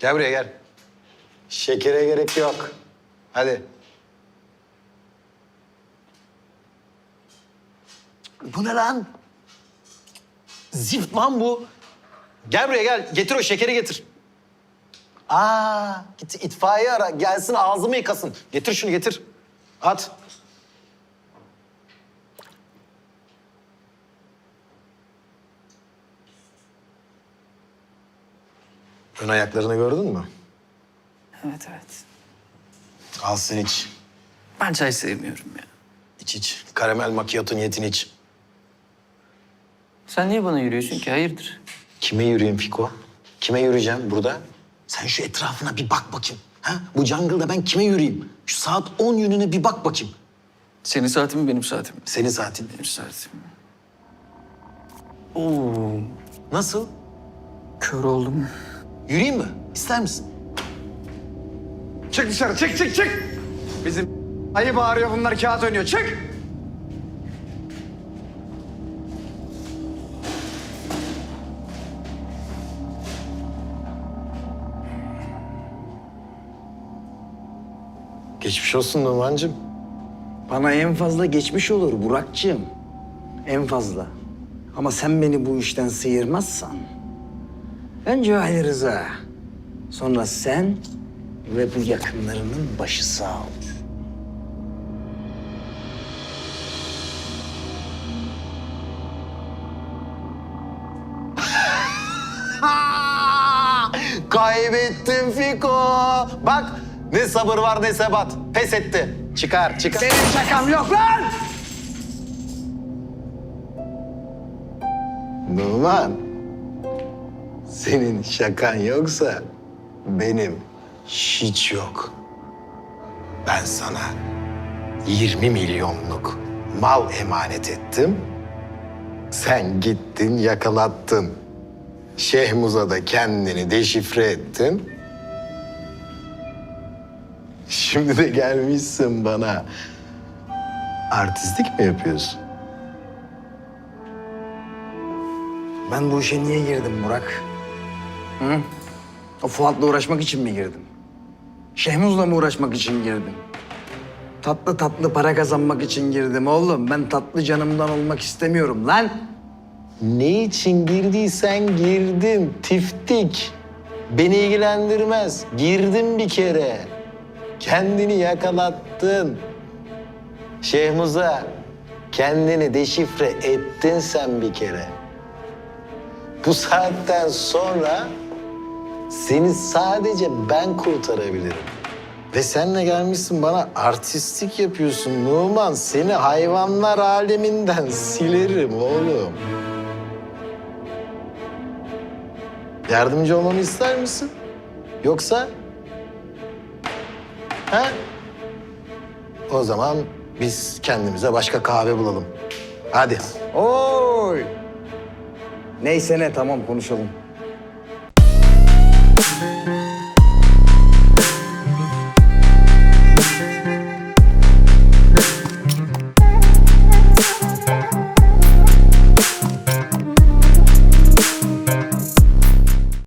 Gel buraya gel. Şekere gerek yok. Hadi. Bu ne lan? Zift lan bu. Gel buraya gel. Getir o şekeri getir. Aa, git itfaiye ara. Gelsin ağzımı yıkasın. Getir şunu getir. At. Ön ayaklarını gördün mü? Evet evet. Al sen iç. Ben çay sevmiyorum ya. İç iç. Karamel macchiato niyetini iç. Sen niye bana yürüyorsun ki? Hayırdır? Kime yürüyeyim Fiko? Kime yürüyeceğim burada? Sen şu etrafına bir bak bakayım. Ha? Bu jungle'da ben kime yürüyeyim? Şu saat 10 yönüne bir bak bakayım. Senin saatin mi benim saatim mi? Senin saatin. Benim saatim. Oo. Nasıl? Kör oldum. Yürüyeyim mi? İster misin? Çık dışarı çık çık çık. Bizim ayı bağırıyor bunlar kağıt oynuyor çık. Geçmiş olsun Numan'cığım. Bana en fazla geçmiş olur Burak'cığım. En fazla. Ama sen beni bu işten sıyırmazsan... Önce Ali Rıza, sonra sen ve bu yakınlarının başı sağ olur. Kaybettim Fiko. Bak ne sabır var ne sebat. Pes etti. Çıkar çıkar. Benim şakam yok lan! Numan. Senin şakan yoksa benim hiç yok. Ben sana 20 milyonluk mal emanet ettim. Sen gittin yakalattın. Şehmuz'a da kendini deşifre ettin. Şimdi de gelmişsin bana. Artistlik mi yapıyorsun? Ben bu işe niye girdim Burak? Hı? O Fuat'la uğraşmak için mi girdim? Şehmuz'la mı uğraşmak için girdim? Tatlı tatlı para kazanmak için girdim oğlum. Ben tatlı canımdan olmak istemiyorum lan. Ne için girdiysen girdin tiftik. Beni ilgilendirmez. Girdin bir kere. Kendini yakalattın. Şehmuza kendini deşifre ettin sen bir kere. Bu saatten sonra seni sadece ben kurtarabilirim. Ve sen de gelmişsin bana artistik yapıyorsun Numan. Seni hayvanlar aleminden silerim oğlum. Yardımcı olmamı ister misin? Yoksa? Ha? O zaman biz kendimize başka kahve bulalım. Hadi. Oy! Neyse ne tamam konuşalım.